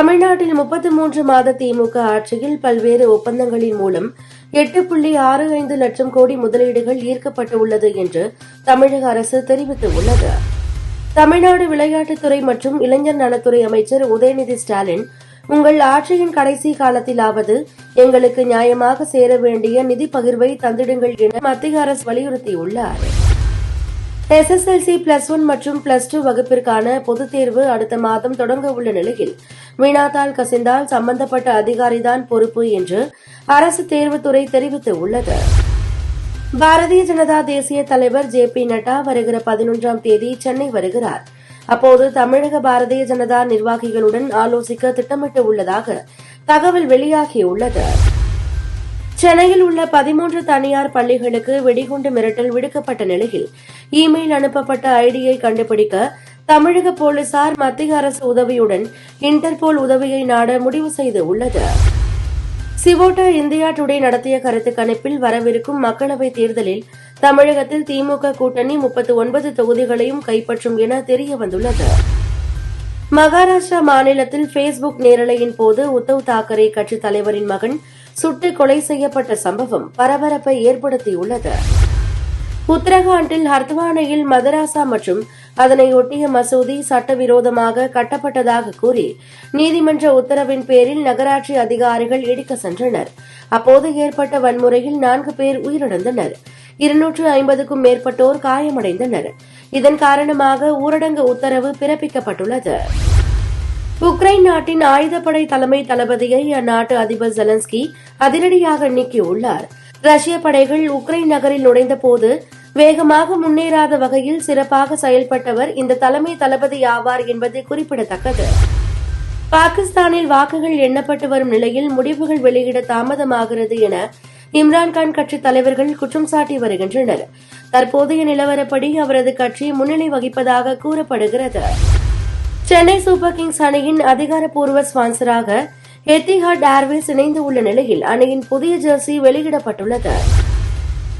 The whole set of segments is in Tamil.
தமிழ்நாட்டில் முப்பத்தி மூன்று மாத திமுக ஆட்சியில் பல்வேறு ஒப்பந்தங்களின் மூலம் எட்டு புள்ளி ஆறு ஐந்து லட்சம் கோடி முதலீடுகள் ஈர்க்கப்பட்டுள்ளது என்று தமிழக அரசு தெரிவித்துள்ளது. தமிழ்நாடு விளையாட்டுத்துறை மற்றும் இளைஞர் நலத்துறை அமைச்சர் உதயநிதி ஸ்டாலின் உங்கள் ஆட்சியின் கடைசி காலத்திலாவது எங்களுக்கு நியாயமாக சேர வேண்டிய நிதி பகிர்வை தந்திடுங்கள் என மத்திய அரசு வலியுறுத்தியுள்ளார். எஸ்எஸ்எல்சி பிளஸ் ஒன் மற்றும் பிளஸ் டூ வகுப்பிற்கான பொதுத் தேர்வு அடுத்த மாதம் தொடங்க உள்ள நிலையில் வினாத்தாள் கசிந்தால் சம்பந்தப்பட்ட அதிகாரிதான் பொறுப்பு என்று அரசு தேர்வுத்துறை தெரிவித்துள்ளது பாரதிய ஜனதா தேசிய தலைவர் ஜே பி நட்டா வருகிற பதினொன்றாம் தேதி சென்னை வருகிறார். அப்போது தமிழக பாரதிய ஜனதா நிர்வாகிகளுடன் ஆலோசிக்க திட்டமிட்டு உள்ளதாக தகவல் வெளியாகியுள்ளது சென்னையில் உள்ள பதிமூன்று தனியார் பள்ளிகளுக்கு வெடிகுண்டு மிரட்டல் விடுக்கப்பட்ட நிலையில் இமெயில் அனுப்பப்பட்ட ஐடியை கண்டுபிடிக்க தமிழக போலீசார் மத்திய அரசு உதவியுடன் இன்டர்போல் உதவியை நாட முடிவு செய்து உள்ளது. சிவோட்டா இந்தியா டுடே நடத்திய கருத்து கணிப்பில் வரவிருக்கும் மக்களவைத் தேர்தலில் தமிழகத்தில் திமுக கூட்டணி முப்பத்து ஒன்பது தொகுதிகளையும் கைப்பற்றும் என தெரியவந்துள்ளது. மகாராஷ்டிரா மாநிலத்தில் பேஸ்புக் நேரலையின் போது உத்தவ் தாக்கரே கட்சித் தலைவரின் மகன் சுட்டு கொலை செய்யப்பட்ட சம்பவம் பரபரப்பை ஏற்படுத்தியுள்ளது. உத்தரகாண்டில் ஹர்த்வானையில் மதராசா மற்றும் அதனை ஒட்டிய மசூதி சட்டவிரோதமாக கட்டப்பட்டதாக கூறி நீதிமன்ற உத்தரவின் பேரில் நகராட்சி அதிகாரிகள் இடிக்க சென்றனர். அப்போது ஏற்பட்ட வன்முறையில் நான்கு பேர் உயிரிழந்தனர். இருநூற்று ஐம்பதுக்கும் மேற்பட்டோர் காயமடைந்தனர். இதன் காரணமாக ஊரடங்கு உத்தரவு பிறப்பிக்கப்பட்டுள்ளது. உக்ரைன் நாட்டின் ஆயுதப்படை தலைமை தளபதியை அந்நாட்டு அதிபர் ஜெலன்ஸ்கி அதிரடியாக நீக்கியுள்ளார். ரஷ்ய படைகள் உக்ரைன் நகரில் நுழைந்தபோது வேகமாக முன்னேறாத வகையில் சிறப்பாக செயல்பட்டவர் இந்த தலைமை தளபதி ஆவார் என்பது குறிப்பிடத்தக்கது. பாகிஸ்தானில் வாக்குகள் எண்ணப்பட்டு வரும் நிலையில் முடிவுகள் வெளியிட தாமதமாகிறது என இம்ரான்கான் கட்சி தலைவர்கள் குற்றம் சாட்டி வருகின்றனர். தற்போதைய நிலவரப்படி அவரது கட்சி முன்னிலை வகிப்பதாக கூறப்படுகிறது. சென்னை சூப்பர் கிங்ஸ் அணியின் அதிகாரப்பூர்வ ஸ்பான்சராக எத்திஹாட் ஏர்வேஸ் இணைந்து உள்ள நிலையில் அணியின் புதிய ஜெர்சி வெளியிடப்பட்டுள்ளது.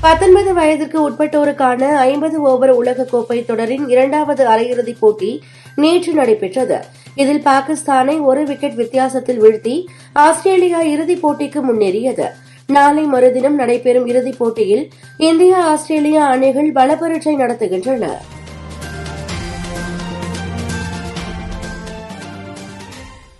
பத்தொன்பது வயதிற்கு உட்பட்டோருக்கான ஐம்பது ஓவர் உலகக்கோப்பை தொடரின் இரண்டாவது அரையிறுதிப் போட்டி நேற்று நடைபெற்றது. இதில் பாகிஸ்தானை ஒரு விக்கெட் வித்தியாசத்தில் வீழ்த்தி ஆஸ்திரேலியா இறுதிப் போட்டிக்கு முன்னேறியது. நாளை மறுதினம் நடைபெறும் இறுதிப் போட்டியில் இந்தியா ஆஸ்திரேலியா அணிகள் பலப்பரீட்சை நடத்துகின்றன.